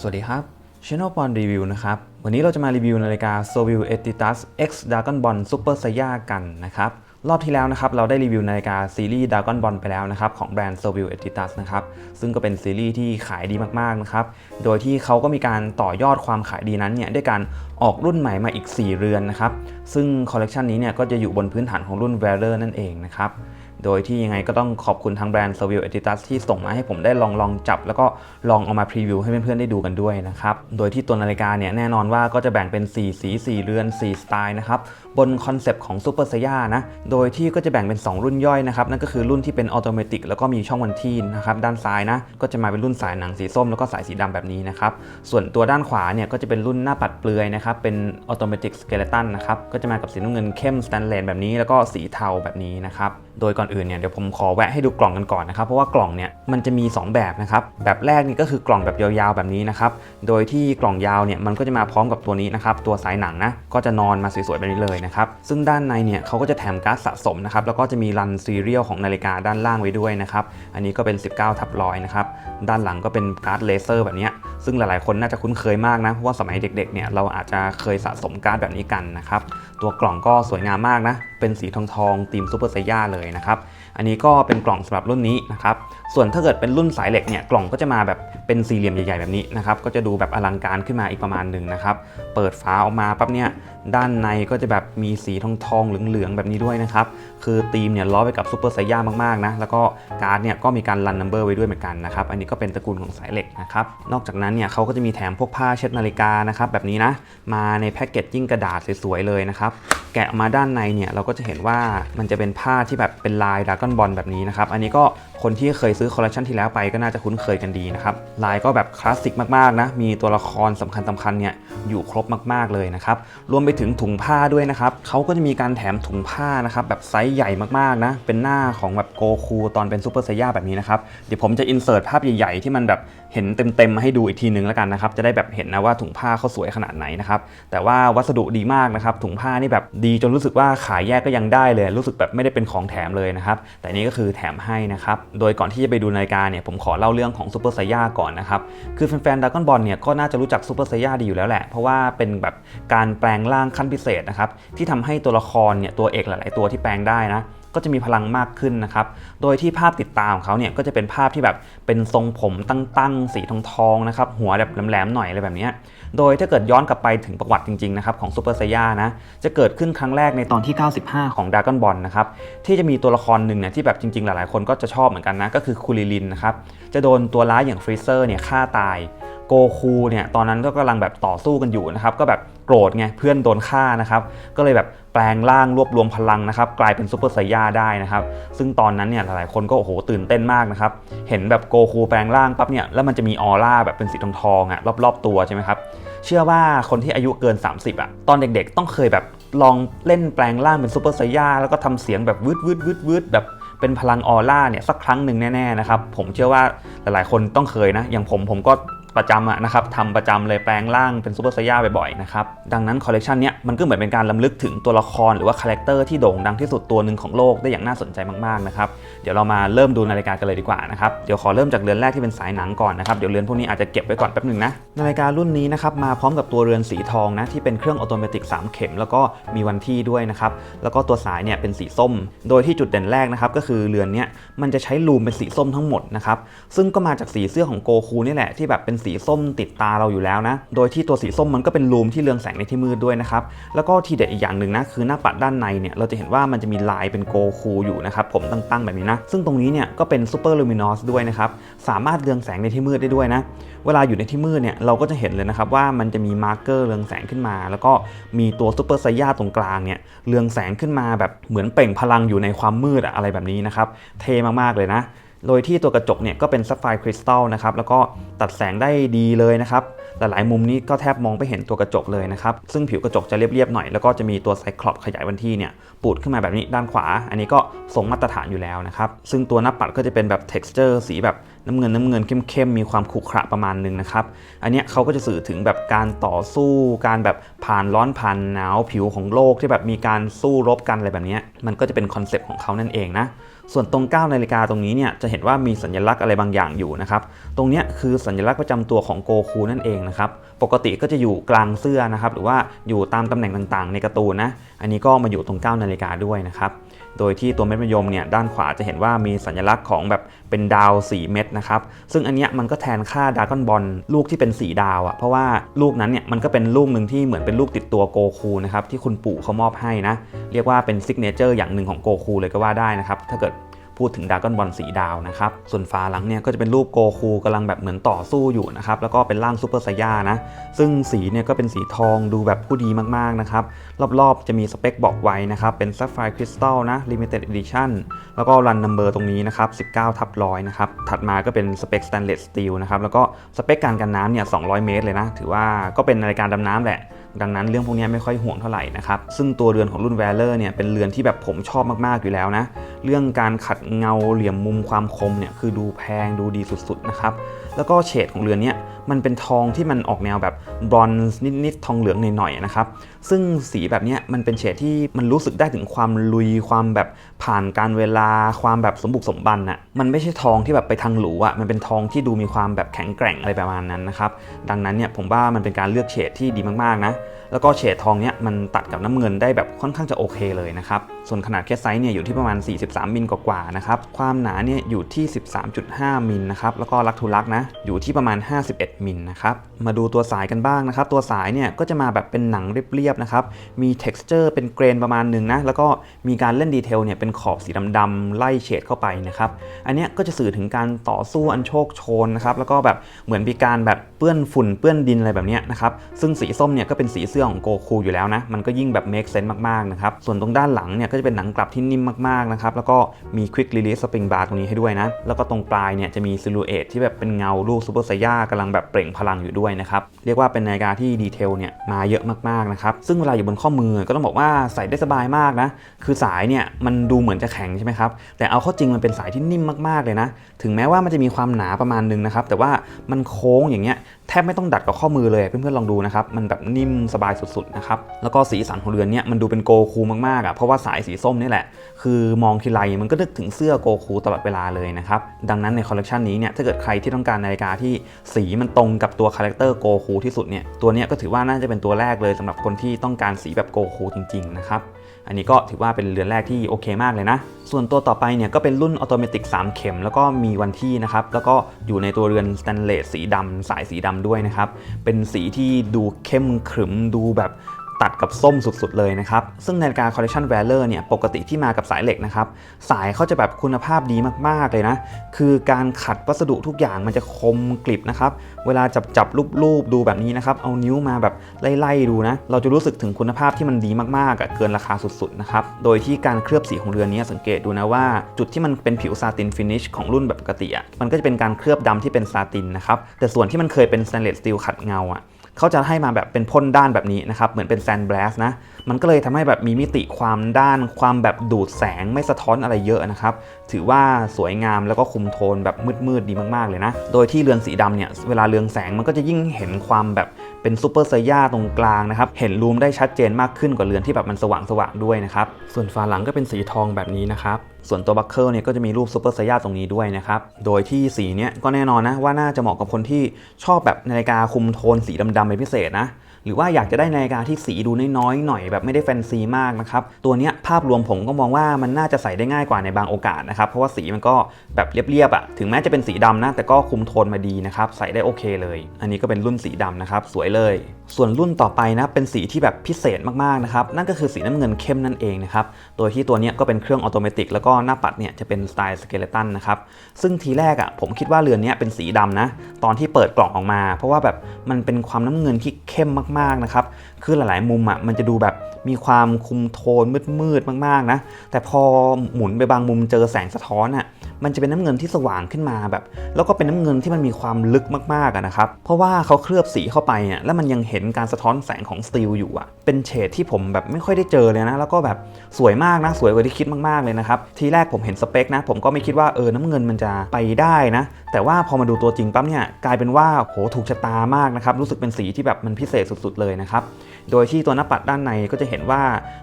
สวัสดีครับ Channel p o n Review นะครับ วันนี้เราจะมารีวิวนาฬิกา Sovil Etitas X Dragon Ball Super Saiya กันนะครับ รอบที่แล้วนะครับเราได้รีวิวนาฬิกาซีรีส์ Dragon Ball ไปแล้วนะครับของแบรนด์ Sovil Etitas นะครับ ซึ่งก็เป็นซีรีส์ที่ขายดีมากๆนะครับ โดยที่เขาก็มีการต่อยอดความขายดีนั้นเนี่ยด้วยการออกรุ่นใหม่มาอีก 4 เรือนนะครับ ซึ่งคอลเลกชันนี้เนี่ยก็จะอยู่บนพื้นฐานของรุ่น v a l o r นั่นเองนะครับ โดยที่ยังไงก็ต้องขอบคุณทางแบรนด์ s e r v i l Editas ที่ส่งมาให้ผมได้ลองลองจับ แล้วก็ลองเอามาพรีวิวให้เพื่อนๆได้ดูกันด้วยนะครับ โดยที่ตัวนาฬิกาเนี่ยแน่นอนว่าก็จะแบ่งเป็น 4 สี 4 เรือน 4 สไตล์นะครับ บนคอนเซปต์ของ Super s a i y a นะ โดยที่ก็จะแบ่งเป็น 2 รุ่นย่อยนะครับ นั่นก็คือรุ่นที่เป็นออโตเมติกแล้วก็มีช่องวันที่นะครับด้านซ้ายนะก็จะมาเป็นรุ่นสายหนังสีส้มแล้วก็สายสีดำแบบนี้นะครับส่วนตัวด้านขวาเนี่ยก็จะเป็นรุ่นหน้าปัดเปลือยนะครับเป็นออโตเมติกสเกเลตันนะครับก็จะมากับสีน้ำเงินเข้มสแตนเลสแบบนี้แล้วก็สีเทาแบบนี้นะครับโดยก่อนอื่นเนี่ยเดี๋ยวผมขอแวะให้ดูกล่องกันก่อนนะครับเพราะว่ากล่องเนี่ยมันจะมี 2 แบบนะครับแบบแรกนี่ก็คือกล่องแบบยาวๆแบบนี้นะครับโดยที่กล่องยาวเนี่ยมันก็จะมาพร้อมกับตัวนี้นะครับตัวสายหนังนะก็จะนอนมาสวยๆแบบนี้เลยนะครับซึ่งด้านในเนี่ยเขาก็จะแถมการ์ดสะสมนะครับแล้วก็จะมีรันซีเรียลของนาฬิกาด้านล่างไว้ด้วยนะครับอันนี้ก็เป็น 19ทับร้อยนะครับด้านหลังก็เป็นการ์ดเลเซอร์แบบนี้ซึ่งหลายๆคนน่าจะคุ้นเคยมากนะเพราะว่าสมัยเด็กๆเนี่ยเราอาจจะเคยสะสมการ์ดแบบนี้กันนะครับตัวกล่องก็สวยงามมากนะ เป็นสีทองทองๆธีมซูเปอร์ไซย่าเลยนะครับ อันนี้ก็เป็นกล่องสำหรับรุ่นนี้นะครับ ส่วนถ้าเกิดเป็นรุ่นสายเหล็กเนี่ยกล่องก็จะมาแบบเป็นสี่เหลี่ยมใหญ่ๆแบบนี้นะครับ ก็จะดูแบบอลังการขึ้นมาอีกประมาณหนึ่งนะครับ เปิดฝาออกมาปั๊บเนี่ยด้านในก็จะแบบมีสีทองทองเหลืองๆแบบนี้ด้วยนะครับ คือธีมเนี่ยล้อไปกับซูเปอร์ไซย่ามากๆนะ แล้วก็การ์ดเนี่ยก็มีการรันนัมเบอร์ไว้ด้วยเหมือนกันนะครับ อันนี้ก็เป็นตระกูลของสายเหล็กนะครับ นอกจากนั้นเนี่ยเขาก็จะมีแถมพวกผ้าเช็ดนาฬิกานะครับแบบนี้นะ มาในแพ็กเกจจิ้งกระดาษสวยๆเลยนะครับ แกะออกมาด้านในเนี่ยเราก็จะเห็นว่ามันจะเป็นผ้าที่แบบเป็นลายดาก้อนบอลแบบนี้นะครับ อันนี้ก็คนที่เคยซื้อคอลเลคชันที่แล้วไปก็น่าจะคุ้นเคยกันดีนะครับลายก็แบบคลาสสิกมากๆนะ มีตัวละครสำคัญสคัญๆเนี่ยอยู่ครบมากๆเลยนะครับ รวมไปถึงถุงผ้าด้วยนะครับเขาก็จะมีการแถมถุงผ้านะครับแบบไซส์ใหญ่มากๆนะ เป็นหน้าของแบบโกคูตอนเป็นซูเปอร์ไซย่าแบบนี้นะครับ เดี๋ยวผมจะอินเสิร์ตภาพใหญ่ๆ ที่มันแบบเห็นเต็มๆมาให้ดูอีกทีนึงแล้วกันนะครับ จะได้แบบเห็นนะว่าถุงผ้าเขาสวยขนาดไหนนะครับ แต่ว่าวัสดุดีมากนะครับ ถุงผ้านี่แบบดีจนรู้สึกว่าขายแยกก็ยังได้เลย รู้สึกแบบไม่ได้เป็นของแถมเลยนะครับ แต่นี่ก็คือแถมให้นะครับโดยก่อนที่จะไปดูนาฬิกาเนี่ยผมขอเล่าเรื่องของซูเปอร์ไซย่าก่อนนะครับ คือแฟนๆดากอนบอลเนี่ยก็น่าจะรู้จักซูเปอร์ไซย่าดีอยู่แล้วแหละ เพราะว่าเป็นแบบการแปลงร่างขั้นพิเศษนะครับที่ทำให้ตัวละครเนี่ยตัวเอกหลาย ๆ ตัวที่แปลงได้นะ ก็จะมีพลังมากขึ้นนะครับ โดยที่ภาพติดตามของเขาเนี่ยก็จะเป็นภาพที่แบบเป็นทรงผมตั้งๆสีทองๆนะครับหัวแบบแหลมๆหน่อยอะไรแบบนี้โดยถ้าเกิดย้อนกลับไปถึงประวัติจริงๆนะครับของซูเปอร์ไซย่านะจะเกิดขึ้นครั้งแรกในตอนที่ 95 ของด r a ก้อนบอลนะครับที่จะมีตัวละครหนึ่งเนี่ยที่แบบจริงๆ หลายๆ คนก็จะชอบเหมือนกันนะก็คือคูลิลินนะครับจะโดนตัวร้ายอย่างฟรีเซอร์เนี่ยฆ่าตาย โกคูเนี่ยตอนนั้นก็กำลังแบบต่อสู้กันอยู่นะครับ ก็แบบโกรธไงเพื่อนโดนฆ่านะครับ ก็เลยแบบแปลงร่างรวบรวมพลังนะครับ กลายเป็นซูเปอร์ไซย่าได้นะครับ ซึ่งตอนนั้นเนี่ยหลายๆคนก็โอ้โหตื่นเต้นมากนะครับ เห็นแบบโกคูแปลงร่างปั๊บเนี่ยแล้วมันจะมีออร่าแบบเป็นสีทองทองอะรอบๆตัวใช่ไหมครับเชื่อว่าคนที่อายุเกิน 30อะตอนเด็กๆ ต้องเคยแบบลองเล่นแปลงร่างเป็นซูเปอร์ไซย่าแล้วก็ทำเสียงแบบวืดวืดวืดวืดแบบเป็นพลังออร่าเนี่ยสักครั้งหนึ่งแน่ๆนะครับผมเชื่อว่าหลายๆ คนต้องเคยนะอย่างผมผมก็ ประจำอะนะครับทำประจำเลยแปลงร่างเป็นซูเปอร์ไซย่าบ่อยๆนะครับดังนั้นคอลเลกชันเนี้ยมันก็เหมือนเป็นการล้ำลึกถึงตัวละครหรือว่าคาแรคเตอร์ที่โด่งดังที่สุดตัวหนึ่งของโลกได้อย่างน่าสนใจมากๆนะครับเดี๋ยวเรามาเริ่มดูนาฬิกากันเลยดีกว่านะครับเดี๋ยวขอเริ่มจากเรือนแรกที่เป็นสายหนังก่อนนะครับเดี๋ยวเรือนพวกนี้อาจจะเก็บไว้ก่อนแป๊บหนึ่งนะนาฬิการุ่นนี้นะครับมาพร้อมกับตัวเรือนสีทองนะที่เป็นเครื่องออโตเมติก3เข็ม แล้วก็มีวันที่ด้วยนะครับแล้วก็ตัวสายเนี่ยเป็นสีส้ม โดยที่จุดเด่นแรกนะครับก็คือเรือนเนี้ยมันจะใช้ลูมเป็นสีส้มทั้งหมดนะครับซึ่งก็มาจากสีเสื้อของโกคูนี่แหละที่แบบเป็นสีส้มติดตาเราอยู่แล้วนะ โดยที่ตัวสีส้มมันก็เป็นลูมที่เรืองแสงในที่มืดด้วยนะครับ แล้วก็ทีเด็ดอีกอย่างหนึ่งนะคือหน้าปัดด้านในเนี่ยเราจะเห็นว่ามันจะมีลายเป็นโกคูอยู่นะครับผมตั้งๆแบบนี้นะ ซึ่งตรงนี้เนี่ยก็เป็นซูเปอร์ลูมินอสด้วยนะครับ สามารถเรืองแสงในที่มืดได้ด้วยนะ เวลาอยู่ในที่มืดเนี่ยเราก็จะเห็นเลยนะครับว่ามันจะมีมาร์กเกอร์เรืองแสงขึ้นมา แล้วก็มีตัวซูเปอร์ไซย่าตรงกลางเนี่ยเรืองแสงขึ้นมาแบบเหมือนเปล่งพลังอยู่ในความมืดอะอะไรแบบนี้นะครับเท่มากๆเลยนะ โดยที่ตัวกระจกเนี่ยก็เป็นซัฟไฟคริสตัลนะครับแล้วก็ตัดแสงได้ดีเลยนะครับหลายๆมุมนี้ก็แทบมองไม่เห็นตัวกระจกเลยนะครับซึ่งผิวกระจกจะเรียบๆหน่อยแล้วก็จะมีตัวไซคลอปขยายวันที่เนี่ยปูดขึ้นมาแบบนี้ด้านขวา อันนี้ก็ทรงมาตรฐานอยู่แล้วนะครับซึ่งตัวหน้าปัดก็จะเป็นแบบ texture สีแบบน้ำเงินน้ำเงินเข้มๆมีความขรุขระประมาณหนึงนะครับอันนี้เขาก็จะสื่อถึงแบบการต่อสู้ การแบบผ่านร้อนผ่านหนาวผิวของโลกที่แบบมีการสู้รบกันอะไรแบบนี้มันก็จะเป็นคอนเซปต์ของเขานั่นเองนะ ส่วนตรง 9 นาฬิกาตรงนี้เนี่ยจะเห็นว่ามีสัญลักษณ์อะไรบางอย่างอยู่นะครับ ตรงนี้คือสัญลักษณ์ประจำตัวของโกคูนั่นเองนะครับ ปกติก็จะอยู่กลางเสื้อนะครับ หรือว่าอยู่ตามตำแหน่งต่างๆ ในการ์ตูนนะ อันนี้ก็มาอยู่ตรง 9 นาฬิกาด้วยนะครับ โดยที่ตัวเม็ดมะยมเนี่ยด้านขวาจะเห็นว่ามีสัญลักษณ์ของแบบเป็นดาว 4 เม็ดนะครับ ซึ่งอันเนี้ยมันก็แทนค่าดากอนบอลลูกที่เป็น 4 ดาวอะเพราะว่าลูกนั้นเนี่ยมันก็เป็นลูกหนึ่งที่เหมือนเป็นลูกติดตัวโกคูนะครับที่คุณปู่เขามอบให้นะเรียกว่าเป็นซิกเนเจอร์อย่างหนึ่งของโกคูเลยก็ว่าได้นะครับถ้าเกิดพูดถึงดากอนบอลสีดาวนะครับ ส่วนฝาหลังเนี่ยก็จะเป็นรูปโกคูกำลังแบบเหมือนต่อสู้อยู่นะครับ แล้วก็เป็นร่างซูเปอร์ไซย่านะ ซึ่งสีเนี่ยก็เป็นสีทองดูแบบผู้ดีมากๆนะครับรอบๆ จะมีสเปคบอกไว้นะครับ เป็น Sapphire Crystal นะ Limited Edition แล้วก็ Run Number ตรงนี้นะครับ 19ทับร้อยนะครับ ถัดมาก็เป็นสเปค Stainless Steel นะครับ แล้วก็สเปคการกันน้ำเนี่ย 200 เมตรเลยนะ ถือว่าก็เป็นนาฬิกาดำน้ำแหละดังนั้นเรื่องพวกนี้ไม่ค่อยห่วงเท่าไหร่นะครับ ซึ่งตัวเรือนของรุ่น v a l เลอร์เนี่ยเป็นเรือนที่แบบผมชอบมาก ๆ อยู่แล้วนะ เรื่องการขัดเงาเหลี่ยมมุมความคมเนี่ยคือดูแพงดูดีสุด ๆ นะครับ แล้วก็เฉดของเรือนเนี้ย มันเป็นทองที่มันออกแนวแบบบรอนซ์นิดๆทองเหลืองหน่อยๆนะครับ ซึ่งสีแบบนี้มันเป็นเฉดที่มันรู้สึกได้ถึงความลุยความแบบผ่านการเวลาความแบบสมบุกสมบันอะมันไม่ใช่ทองที่แบบไปทางหรูอะมันเป็นทองที่ดูมีความแบบแข็งแกร่งอะไรประมาณนั้นนะครับดังนั้นเนี่ยผมว่ามันเป็นการเลือกเฉดที่ดีมากๆนะ แล้วก็เฉดทองเนี้ยมันตัดกับน้ำเงินได้แบบค่อนข้างจะโอเคเลยนะครับ ส่วนขนาดแคสไซส์เนี่ยอยู่ที่ประมาณ 43 มิลกว่าๆนะครับ ความหนาเนี่ยอยู่ที่ 13.5 มิลนะครับ แล้วก็ลักทูลักนะอยู่ที่ประมาณ 51 มิลนะครับ มาดูตัวสายกันบ้างนะครับ ตัวสายเนี่ยก็จะมาแบบเป็นหนังเรียบๆนะครับ มี texture เป็นเกรนประมาณหนึ่งนะ แล้วก็มีการเล่นดีเทลเนี่ยเป็นขอบสีดำๆไล่เฉดเข้าไปนะครับ อันเนี้ยก็จะสื่อถึงการต่อสู้อันโชคโชนนะครับ แล้วก็แบบเหมือนมีการแบบเปื้อนฝุ่นเปื้อนดินอะไรแบบเนี้ยนะครับ ซึ่งสีส้มเนี่ยก็เป็นสีเสื้อของโกคูอยู่แล้วนะ มันก็ยิ่งแบบ make sense มากๆนะครับ ส่วนตรงด้านหลังเนี่ยก็จะเป็นหนังกลับที่นิ่มมากๆนะครับ แล้วก็มี quick release spring bar ตรงนี้ให้ด้วยนะ แล้วก็ตรงปลายเนี่ยจะมี silhouette ที่แบบเป็นเงาลูกซูเปอร์ไซย่ากำลังแบบเปล่งพลังอยู่ด้วยนะครับ เรียกว่าเป็นนาฬิกาที่ดีเทลเนี่ยมาเยอะมากๆนะครับ ซึ่งเวลาอยู่บนข้อมือก็ต้องบอกว่าใส่ได้สบายมากนะ คือสายเนี่ยมันดูเหมือนจะแข็งใช่ไหมครับ แต่เอาเข้าจริงมันเป็นสายที่นิ่มมากๆเลยนะ ถึงแม้ว่ามันจะมีความหนาประมาณนึงนะครับ แต่ว่ามันโค้งอย่างเงี้ยแทบไม่ต้องดัดกับข้อมือเลยเพื่อนๆลองดูนะครับ มันแบบนิ่มสบายสุดๆนะครับแล้วก็สีสันของเรือนเนี่ยมันดูเป็นโกคูมากๆอะเพราะว่าสายสีส้มนี่แหละ คือมองทีไรมันก็นึกถึงเสื้อโกคูตลอดเวลาเลยนะครับดังนั้นในคอลเลกชันนี้เนี่ยถ้าเกิดใครที่ต้องการนาฬิกาที่สีมันตรงกับตัวคาแรคเตอร์โกคูที่สุดเนี่ยตัวเนี้ยก็ถือว่าน่าจะเป็นตัวแรกเลยสำหรับคนที่ต้องการสีแบบโกคูจริงๆนะครับ อันนี้ก็ถือว่าเป็นเรือนแรกที่โอเคมากเลยนะ ส่วนตัวต่อไปเนี่ยก็เป็นรุ่นออโตเมติก3 เข็ม แล้วก็มีวันที่นะครับ แล้วก็อยู่ในตัวเรือนสแตนเลสสีดำสายสีดำด้วยนะครับ เป็นสีที่ดูเข้มขรึมดูแบบ ตัดกับส้มสุดๆเลยนะครับ ซึ่งนาฬิกาคอลเล c ชัน v a l เลอร์เนี่ยปกติที่มากับสายเหล็กนะครับ สายเขาจะแบบคุณภาพดีมากๆเลยนะ คือการขัดวัสดุทุกอย่างมันจะคมกริบนะครับ เวลาจับจับรูปๆดูแบบนี้นะครับ เอานิ้วมาแบบไล่ๆดูนะ เราจะรู้สึกถึงคุณภาพที่มันดีมากๆอะเกินราคาสุดๆนะครับ โดยที่การเคลือบสีของเรือนนี้สังเกตดูนะว่า จุดที่มันเป็นผิวซาตินฟินิชของรุ่นแบบปกติอะมันก็จะเป็นการเคลือบดำที่เป็นซาตินนะครับ แต่ส่วนที่มันเคยเป็นสแตนเลสสตีลขัดเงาอะ เขาจะให้มาแบบเป็นพ่นด้านแบบนี้นะครับ เหมือนเป็นแซน d บ l สนะ มันก็เลยทำให้แบบมีมิติความด้านความแบบดูดแสงไม่สะท้อนอะไรเยอะนะครับ ถือว่าสวยงามแล้วก็คุมโทนแบบมืดๆดีมากๆเลยนะ โดยที่เรือนสีดำเนี่ย เวลาเรืองแสงมันก็จะยิ่งเห็นความแบบ เป็นซูเปอร์ไซย่าตรงกลางนะครับ เห็นรูมได้ชัดเจนมากขึ้นกว่าเรือนที่แบบมันสว่างสว่างด้วยนะครับ ส่วนฝาหลังก็เป็นสีทองแบบนี้นะครับ ส่วนตัวบัคเกิลเนี่ยก็จะมีรูปซูเปอร์ไซย่าตรงนี้ด้วยนะครับ โดยที่สีเนี้ยก็แน่นอนนะว่าน่าจะเหมาะกับคนที่ชอบแบบนาฬิกาคุมโทนสีดำๆเป็นพิเศษนะ หรือว่าอยากจะได้นาฬิกาที่สีดูน้อยๆหน่อยแบบไม่ได้แฟนซีมากนะครับ ตัวนี้ภาพรวมผมก็มองว่ามันน่าจะใส่ได้ง่ายกว่าในบางโอกาสนะครับ เพราะว่าสีมันก็แบบเรียบๆอะ่ะ ถึงแม้จะเป็นสีดำนะ แต่ก็คุมโทนมาดีนะครับ ใส่ได้โอเคเลย อันนี้ก็เป็นรุ่นสีดำนะครับ สวยเลย ส่วนรุ่นต่อไปนะเป็นสีที่แบบพิเศษมากๆนะครับ นั่นก็คือสีน้ำเงินเข้มนั่นเองนะครับ โดยที่ตัวนี้ก็เป็นเครื่องออโตเมติกแล้วก็หน้าปัดเนี่ยจะเป็นสไตล์สเกเลตันนะครับ ซึ่งทีแรกอะ่ะผมคิดว่าเรือนนี้เป็นสีดำนะ ตอนที่เปิดกล่องออกมา เพราะว่าแบบมันเป็นความน้ำเงินที่เข้มมากๆนะครับคือหลายๆมุมอะมันจะดูแบบมีความคุมโทนมืดๆมากๆนะแต่พอหมุนไปบางมุมเจอแสงสะท้อนอะมันจะเป็นน้ำเงินที่สว่างขึ้นมาแบบ แล้วก็เป็นน้ำเงินที่มันมีความลึกมากๆนะครับ เพราะว่าเขาเคลือบสีเข้าไปอะแล้วมันยังเห็นการสะท้อนแสงของสตีลอยู่อะ เป็นเฉดที่ผมแบบไม่ค่อยได้เจอเลยนะ แล้วก็แบบสวยมากนะ สวยกว่าที่คิดมากๆเลยนะครับ ทีแรกผมเห็นสเปคนะ ผมก็ไม่คิดว่าเออน้ำเงินมันจะไปได้นะ แต่ว่าพอมาดูตัวจริงปั๊บเนี่ยกลายเป็นว่าโหถูกชะตามากนะครับรู้สึกเป็นสีที่แบบมันพิเศษสุดๆเลยนะครับโดยที่ตัวหน้าปัดด้านในก็จะเห็นว่า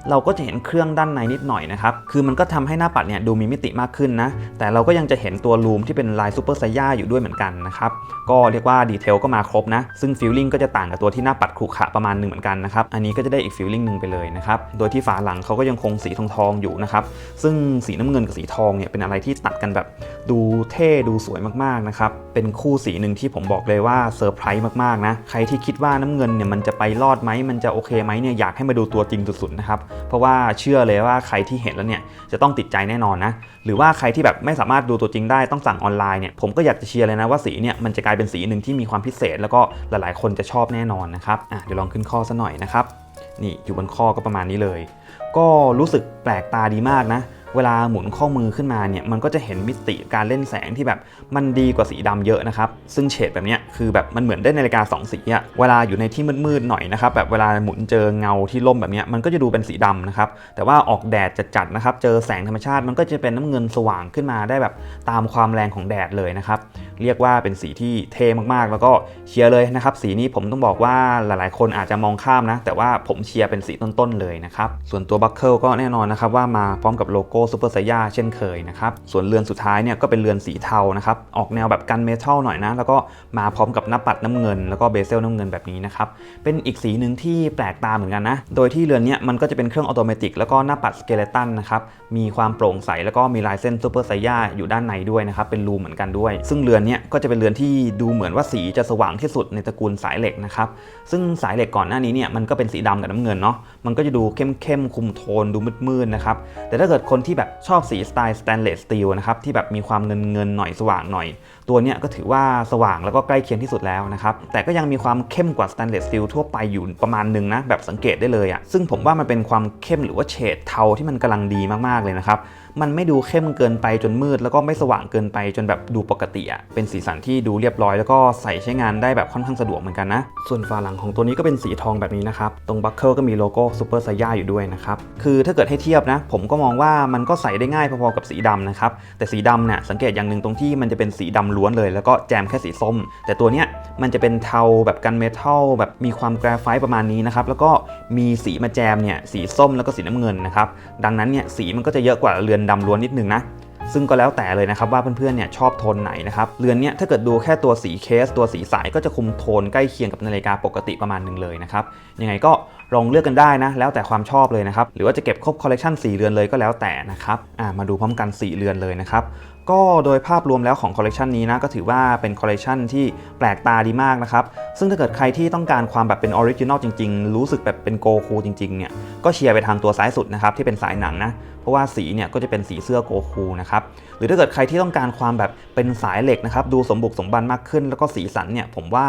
เราก็จะเห็นเครื่องด้านในนิดหน่อยนะครับคือมันก็ทำให้หน้าปัดเนี่ยดูมีมิติมากขึ้นนะแต่เราก็ยังจะเห็นตัวลูมที่เป็นลายซูเปอร์ไซย่าอยู่ด้วยเหมือนกันนะครับก็เรียกว่าดีเทลก็มาครบนะซึ่งฟิลลิ่งก็จะต่างกับตัวที่หน้าปัดขรุขระประมาณหนึ่งเหมือนกันนะครับอันนี้ก็จะได้อีกฟิลลิ่งหนึ่งไปเลยนะครับโดยที่ฝาหลังเขาก็ยังคงสีทองทองๆอยู่นะครับซึ่งสีน้ำเงินกับสีทองเนี่ยเป็นอะไรที่ตัดกันแบบดูเท่ดูสวยมากๆนะครับเป็นคู่สีหนึ่งที่ผมบอกเลยว่าเซอร์ไพรส์มากๆนะใครที่คิดว่าน้ำเงินเนี่ยมันจะไปรอดไหมมันจะโอเคไหมเนี่ยอยากให้มาดูตัวจริงสุดๆนะครับเพราะว่าเชื่อเลยว่าใครที่เห็นแล้วเนี่ยจะต้องติดใจแน่นอนนะหรือว่าใครที่แบบไม่สามารถดูตัวจริงได้ต้องสั่งออนไลน์เนี่ยผมก็อยากจะเชียร์เลยนะว่าสีเนี่ยมันจะกลายเป็นสีหนึ่งที่มีความพิเศษ แล้วก็หลายๆ คนจะชอบแน่นอนนะครับอะเดี๋ยวลองขึ้นข้อซะหน่อยนะครับนี่อยู่บนข้อก็ประมาณนี้เลย ก็รู้สึกแปลกตาดีมากนะ เวลาหมุนข้อมือขึ้นมาเนี่ยมันก็จะเห็นมิติการเล่นแสงที่แบบมันดีกว่าสีดำเยอะนะครับ ซึ่งเฉดแบบเนี้ย คือแบบมันเหมือนได้นาฬิกาสองสีอะเวลาอยู่ในที่มืดๆหน่อยนะครับแบบเวลาหมุนเจอเงาที่ล่มแบบเนี้ยมันก็จะดูเป็นสีดำนะครับแต่ว่าออกแดดจัดๆนะครับเจอแสงธรรมชาติมันก็จะเป็นน้ำเงินสว่างขึ้นมาได้แบบตามความแรงของแดดเลยนะครับเรียกว่าเป็นสีที่เท่มากๆ แล้วก็เชียร์เลยนะครับสีนี้ผมต้องบอกว่าหลายๆ คนอาจจะมองข้ามนะแต่ว่าผมเชียร์เป็นสีต้นๆเลยนะครับส่วนตัวบัคเกิลก็แน่นอนนะครับว่ามาพร้อมกับโลโก้ซูเปอร์ไซย่าเช่นเคยนะครับส่วนเรือนสุดท้ายเนี่ยก็เป็นเรือนสีเทานะครับออกแนวแบบกันเมทัลหน่อยนะแล้วก็มาพร้อมกับหน้าปัดน้ำเงิน แล้วก็เบเซลน้ำเงินแบบนี้นะครับ เป็นอีกสีหนึ่งที่แปลกตาเหมือนกันนะ โดยที่เรือนนี้มันก็จะเป็นเครื่องออโตเมติกแล้วก็หน้าปัดสเกเลตันนะครับ มีความโปร่งใสแล้วก็มีลายเส้นซูเปอร์ไซย่าอยู่ด้านในด้วยนะครับ เป็นรูเหมือนกันด้วย ซึ่งเรือนนี้ก็จะเป็นเรือนที่ดูเหมือนว่าสีจะสว่างที่สุดในตระกูลสายเหล็กนะครับ ซึ่งสายเหล็กก่อนหน้านี้เนี่ยมันก็เป็นสีดำกับน้ำเงินเนาะ มันก็จะดูเข้มๆคุมโทนดูมืดๆนะครับ แต่ถ้าเกิดคนที่แบบชอบสีสไตล์สแตนเลสสตีลนะครับที่แบบมีความเงินเงินหน่อยสว่างหน่อยตัวเนี้ยก็ถือว่าสว่างแล้วก็ใกล้เคียงที่สุดแล้วนะครับ แต่ก็ยังมีความเข้มกว่าสแตนเลสสตีลทั่วไปอยู่ประมาณหนึ่งนะ แบบสังเกตได้เลยอะซึ่งผมว่ามันเป็นความเข้มหรือว่าเฉดเทาที่มันกำลังดีมากๆเลยนะครับ มันไม่ดูเข้มเกินไปจนมืด แล้วก็ไม่สว่างเกินไปจนแบบดูปกติอะเป็นสีสันที่ดูเรียบร้อยแล้วก็ใส่ใช้งานได้แบบค่อนข้างสะดวกเหมือนกันนะ ส่วนฝาหลังของตัวนี้ก็เป็นสีทองแบบนี้นะครับ ตรงบัคเกิลก็มีโลโก้ซูเปอร์ไซย่าอยู่ด้วยนะครับ คือถ้าเกิดให้เทียบนะ ผมก็มองว่ามันก็ใส่ได้ง่ายพอๆกับสีดำนะครับ แต่สีดำเนี่ยสังเกตอย่างหนึ่งตรงที่มันจะเป็นสีดำล้วนเลย แล้วก็แจมแค่สีส้ม แต่ตัวเนี้ยมันจะเป็นเทาแบบกันเมทัลแบบมีความแกรไฟต์ประมาณนี้นะครับ แล้วก็มีสีมาแจมเนี่ยสีส้มแล้วก็สีน้ำเงินนะครับ ดังนั้นเนี่ยสีมันก็จะเยอะกว่าเรือนดำล้วนนิดนึงนะซึ่งก็แล้วแต่เลยนะครับว่าเพื่อนๆเนี่ยชอบโทนไหนนะครับเรือนเนี้ยถ้าเกิดดูแค่ตัวสีเคส ตัวสีสายก็จะคุมโทนใกล้เคียงกับนาฬิกาปกติประมาณหนึ่งเลยนะครับยังไงก็ลองเลือกกันได้นะ แล้วแต่ความชอบเลยนะครับหรือว่าจะเก็บครบคอลเลกชัน4เรือนเลยก็แล้วแต่นะครับอ่ามาดูพร้อมกัน 4 เรือนเลยนะครับ ก็โดยภาพรวมแล้วของคอลเลกชันนี้นะก็ถือว่าเป็นคอลเลกชันที่แปลกตาดีมากนะครับ ซึ่งถ้าเกิดใครที่ต้องการความแบบเป็นออริจินอลจริงๆ รู้สึกแบบเป็นโกคูจริงๆเนี่ยก็เชียร์ไปทางตัวซ้ายสุดนะครับที่เป็นสายหนังนะ เพราะว่าสีเนี่ยก็จะเป็นสีเสื้อโกคูนะครับหรือถ้าเกิดใครที่ต้องการความแบบเป็นสายเหล็กนะครับดูสมบุกสมบันมากขึ้น แล้วก็สีสันเนี่ยผมว่า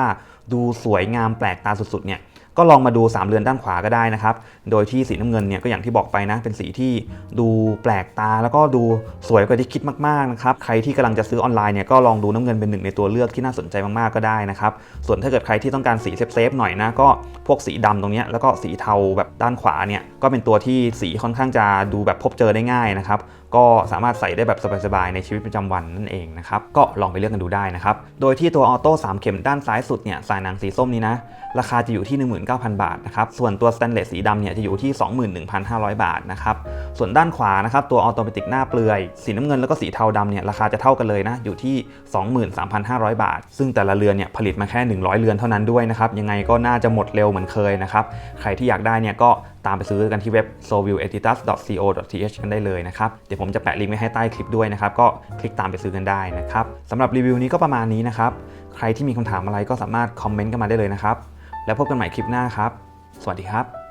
ดูสวยงามแปลกตาสุดๆเนี่ย ก็ลองมาดู 3 เรือนด้านขวาก็ได้นะครับ โดยที่สีน้ำเงินเนี่ยก็อย่างที่บอกไปนะ เป็นสีที่ดูแปลกตาแล้วก็ดูสวยกว่าที่คิดมากๆนะครับ ใครที่กำลังจะซื้อออนไลน์เนี่ยก็ลองดูน้ำเงินเป็นหนึ่งในตัวเลือกที่น่าสนใจมากๆก็ได้นะครับ ส่วนถ้าเกิดใครที่ต้องการสีเซฟๆหน่อยนะก็พวกสีดำตรงนี้แล้วก็สีเทาแบบด้านขวาเนี่ยก็เป็นตัวที่สีค่อนข้างจะดูแบบพบเจอได้ง่ายนะครับ ก็สามารถใส่ได้แบบสบายๆในชีวิตประจำวันนั่นเองนะครับก็ลองไปเลือกกันดูได้นะครับโดยที่ตัวออโต้3เข็มด้านซ้ายสุดเนี่ยสายหนังสีส้มนี้นะราคาจะอยู่ที่ 19,000 บาทนะครับส่วนตัวสแตนเลสสีดำเนี่ยจะอยู่ที่ 21,500 บาทนะครับส่วนด้านขวานะครับตัวออโตเมติกหน้าเปลือย สีน้ำเงินแล้วก็สีเทาดำเนี่ยราคาจะเท่ากันเลยนะอยู่ที่ 23,500 บาท ซึ่งแต่ละเรือนเนี่ยผลิตมาแค่ 100 เรือนเท่านั้นด้วยนะครับยังไงก็น่าจะหมดเร็วเหมือนเคยนะครับใครที่อยากได้เนี่ยก็ ตามไปซื้อกันที่เว็บ sovileditas.co.th กันได้เลยนะครับ เดี๋ยวผมจะแปะลิงก์ไว้ให้ใต้คลิปด้วยนะครับ ก็คลิกตามไปซื้อกันได้นะครับสำหรับรีวิวนี้ก็ประมาณนี้นะครับ ใครที่มีคำถามอะไรก็สามารถคอมเมนต์กันมาได้เลยนะครับ แล้วพบกันใหม่คลิปหน้าครับ สวัสดีครับ